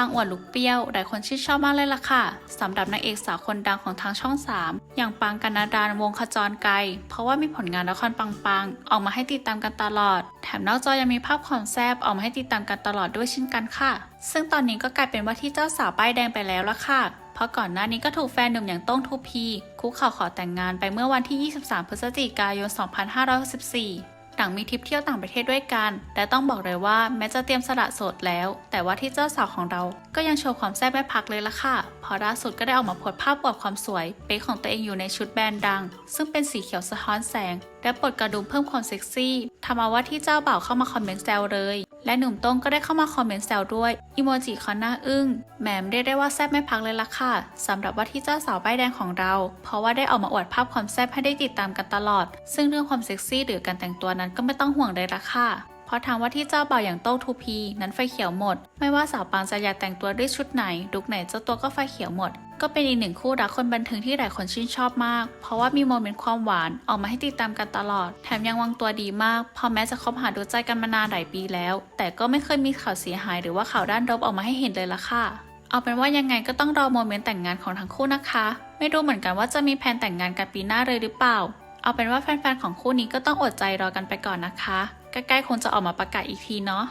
างอวดลุกเปรี้ยว หลายคนชื่นชอบมากเลยล่ะค่ะสำหรับนางเอกสาวคนดังของทางช่อง 3 อย่างปางกันนาดานวงขจรไกล เพราะว่ามีผลงานละครปังๆ ออกมาให้ติดตามกันตลอด แถมนอกจอยังมีภาพความแซบออกมาให้ติดตามกันตลอดด้วยเช่นกันค่ะ ซึ่งตอนนี้ก็กลายเป็นว่าที่เจ้าสาวป้ายแดงไปแล้วล่ะค่ะเพราะก่อนหน้านี้ก็ถูกแฟนหนุ่มอย่างโต้งทูพีคุกเข่าขอแต่งงานไปเมื่อวันที่ 23 พฤศจิกายน 2564 หลังมีทริปเที่ยวต่างประเทศด้วยกัน และต้องบอกเลยว่าแม้จะเตรียมสละโสดแล้ว แต่ว่าที่เจ้าสาวของเราก็ยังโชว์ความแซ่บไม่พักเลยละค่ะเพอล่าสุดก็ได้ออกมาโพสภาพอวดความสวย เป๊ะของตัวเองอยู่ในชุดแบรนด์ดัง ซึ่งเป็นสีเขียวสะท้อนแสง และปลดกระดุมเพิ่มความเซ็กซี่ทำเอาว่าที่เจ้าบ่าวเข้ามาคอมเมนต์แซวเลย และหนุ่มโต้งก็ได้เข้ามาคอมเมนต์แซวด้วยอีโมจิเขาหน้าอึ้งแหมเรียกได้ว่าแซ่บไม่พักเลยล่ะค่ะสำหรับว่าที่เจ้าสาวใบแดงของเรา เพราะว่าได้ออกมาอวดภาพความแซ่บให้ได้ติดตามกันตลอด ซึ่งเรื่องความเซ็กซี่หรือการแต่งตัวนั้นก็ไม่ต้องห่วงเลยล่ะค่ะ เพราะทางว่าที่เจ้าบ่าวอย่างโต้ทูพีนั้นไฟเขียวหมด ไม่ว่าสาวปางจะอยากแต่งตัวด้วยชุดไหนลุกไหนเจ้าตัวก็ไฟเขียวหมด ก็เป็นอีกหนึ่งคู่รักคนบันเทิงที่หลายคนชื่นชอบมาก เพราะว่ามีโมเมนต์ความหวานออกมาให้ติดตามกันตลอด แถมยังวางตัวดีมาก พอแม้จะคบหาดูใจกันมานานหลายปีแล้ว แต่ก็ไม่เคยมีข่าวเสียหายหรือว่าข่าวด้านลบออกมาให้เห็นเลยละค่ะเอาเป็นว่ายังไงก็ต้องรอโมเมนต์แต่งงานของทั้งคู่นะคะ ไม่รู้เหมือนกันว่าจะมีแผนแต่งงานกันปีหน้าเลยหรือเปล่า เอาเป็นว่าแฟนๆของคู่นี้ก็ต้องอดใจรอกันไปก่อนนะคะ ใกล้ๆคงจะออกมาประกาศอีกทีเนาะ